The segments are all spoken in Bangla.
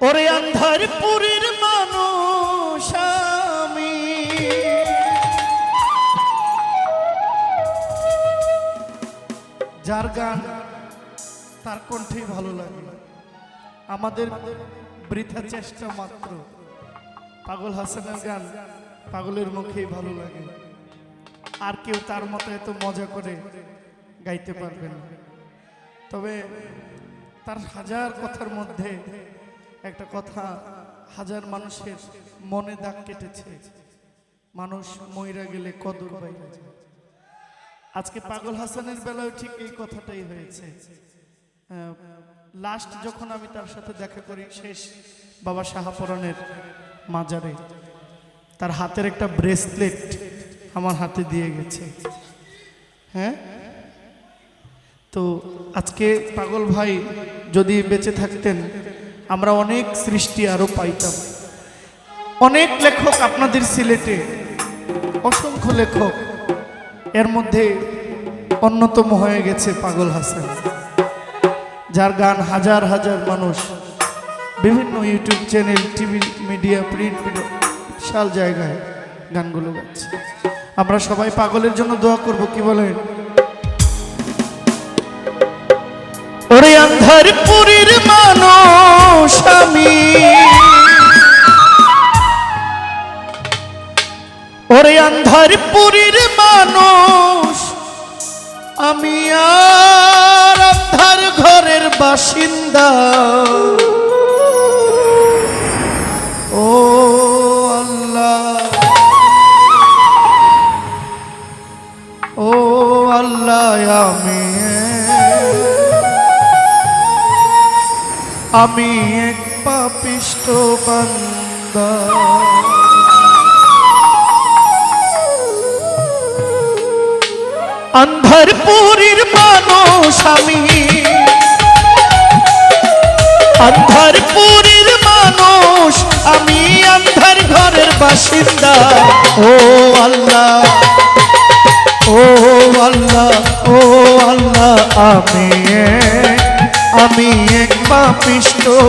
ওরে আন্ধার পুরীর মানুষ আমি। যার গান তার কণ্ঠেই ভালো লাগে আমাদের বৃথা চেষ্টা মাত্র। পাগল হাসানের গান পাগলের মুখেই ভালো লাগে। আর কেউ তার মতো এত মজা করে গাইতে পারবে না। তবে তার হাজার কথার মধ্যে একটা কথা, হাজার মানুষের মনে দাগ কেটেছে। মানুষ মইরা গেলে কদর বাইরে আজকে পাগল হাসানের বেলায় ঠিক এই কথাটাই হয়েছে। লাস্ট যখন আমি তার সাথে দেখা করি, শেষ বাবা শাহাপরানের মাজারে, তার হাতের একটা ব্রেসলেট আমার হাতে দিয়ে গেছে। হ্যাঁ? তো আজকে পাগল ভাই যদি বেঁচে থাকতেন আমরা অনেক সৃষ্টি আরও পাইতাম। অনেক লেখক আপনাদের সিলেটে, অসংখ্য লেখক। এর মধ্যে অন্যতম হয়ে গেছে পাগল হাসান, যার গান হাজার হাজার মানুষ, বিভিন্ন YouTube channel, TV media, print বিশাল জায়গায় গানগুলো গাচ্ছে। আমরা সবাই পাগলের জন্য দোয়া করব, কি বলেন? ওরে আন্ধার পুরীর মানুষ আমি। ওরে আন্ধার পুরীর মানুষ আমি আর আন্ধার ঘরের বাসিন্দা। আমি এক পাপিষ্ট বান্দা। অন্ধর মানুষ আমি। অন্ধর পুরীর মানুষ আমি অন্ধর ঘরের বাসিন্দা।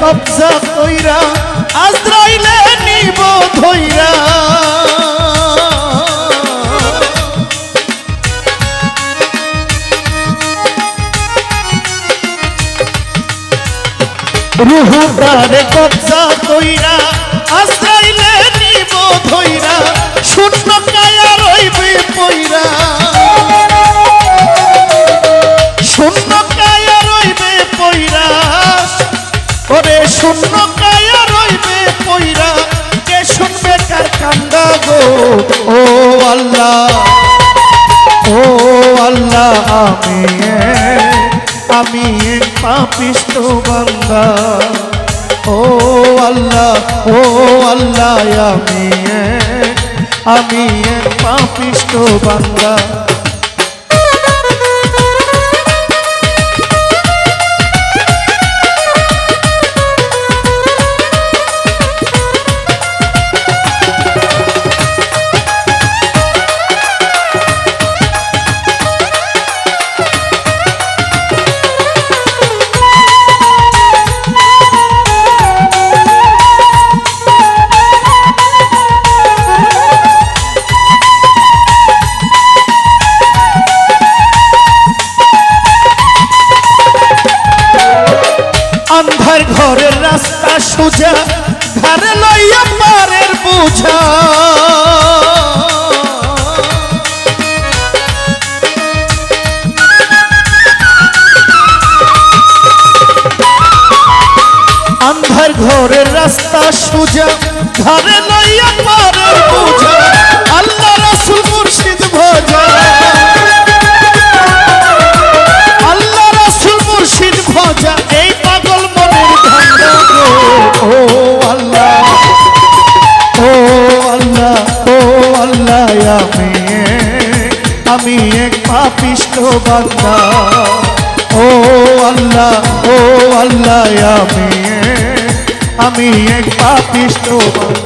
কবজা কইরা আজরাইলে নিব ধইরা। রুহটারে কবজা কইরা আজরাইলে নিব ধইরা। শূন্য কায়া রইবে পইরা শূন্য কায়া রইবে ও আল্লাহ, ও আমি আমি এক পাপিষ্ট বান্দা। ও ও আল্লাহ, আমি আমি এক বান্দা। আন্ধার ঘরের রাস্তা সোজা ঘরে লইয়া পারের বুঝা। আন্ধার ঘরের রাস্তা সোজা ধারে পাপিষ্ট বান্দা ও আল্লাহ ও আল্লাহ আমি আমি এক পাপিষ্ট বান্দা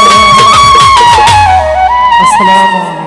Assalamu